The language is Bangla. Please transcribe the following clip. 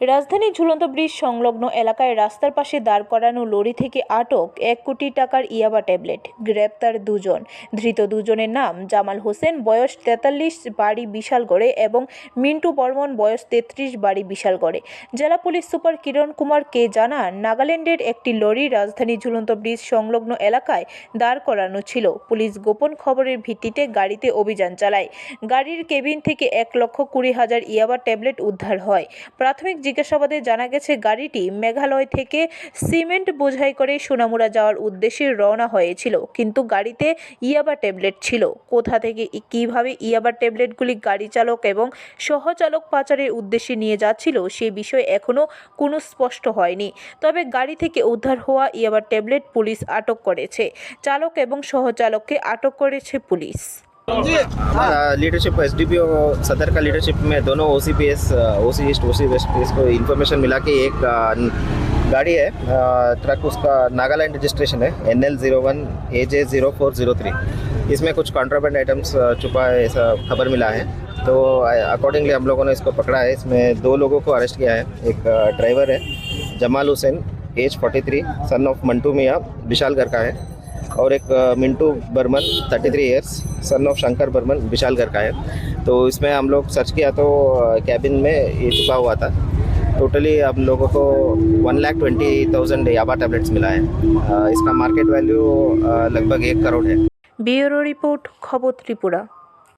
রাজধানীর ঝুলন্ত ব্রিজ সংলগ্ন এলাকায় রাস্তার পাশে দাঁড় করানো লরি থেকে আটক এক কোটি টাকার ইয়াবা ট্যাবলেট, গ্রেপ্তার দুজন। ধৃত দুজনের নাম জামাল হোসেন, বয়স তেতাল্লিশ, বাড়ি বিশালগড়ে এবং মিন্টু বর্মন, বয়স তেত্রিশ, বাড়ি বিশালগড়ে। জেলা পুলিশ সুপার কিরণ কুমার কে জানান, নাগাল্যান্ডের একটি লরি রাজধানী ঝুলন্ত ব্রিজ সংলগ্ন এলাকায় দাঁড় করানো ছিল। পুলিশ গোপন খবরের ভিত্তিতে গাড়িতে অভিযান চালায়। গাড়ির কেবিন থেকে এক লক্ষ কুড়ি হাজার ইয়াবা ট্যাবলেট উদ্ধার হয়। প্রাথমিক জিজ্ঞাসাবাদে জানা গেছে, গাড়িটি মেঘালয় থেকে সিমেন্ট বোঝাই করে সোনামুড়া যাওয়ার উদ্দেশ্যে রওনা হয়েছিল, কিন্তু গাড়িতে ইয়াবা ট্যাবলেট ছিল। কোথা থেকে কীভাবে ইয়াবা ট্যাবলেটগুলি গাড়ি চালক এবং সহচালক পাচারের উদ্দেশ্যে নিয়ে যাচ্ছিল সে বিষয়ে এখনও কোনো স্পষ্ট হয়নি। তবে গাড়ি থেকে উদ্ধার হওয়া ইয়াবা ট্যাবলেট পুলিশ আটক করেছে। চালক এবং সহচালককে আটক করেছে police. Leadership S D P सदर का लीडरशिप में दोनों O C P S O C east O C west को इन्फॉर्मेशन मिला कि एक गाड़ी है ट्रक उसका नागालैंड रजिस्ट्रेशन है N L zero one A J zero four zero three इसमें कुछ कॉन्ट्राबेंड आइटम्स छुपा है ऐसा खबर मिला है। तो अकॉर्डिंगली हम लोगों ने इसको पकड़ा है। इसमें दो लोगों को अरेस्ट किया है। एक ड्राइवर है Jamal Hussain age forty three son of Mantu Mian Bishalgarh का है। और एक Mintu Barman 33 three son of Shankar Barman Bishalgarh का है। तो इसमें हम लोग सर्च किया तो कैबिन में ये छुपा हुआ था। टोटली हम लोगों को one lakh twenty thousand yaba tablets मिला है। इसका मार्केट वैल्यू लगभग एक करोड़ है। ब्यूरो रिपोर्ट खबर त्रिपुरा।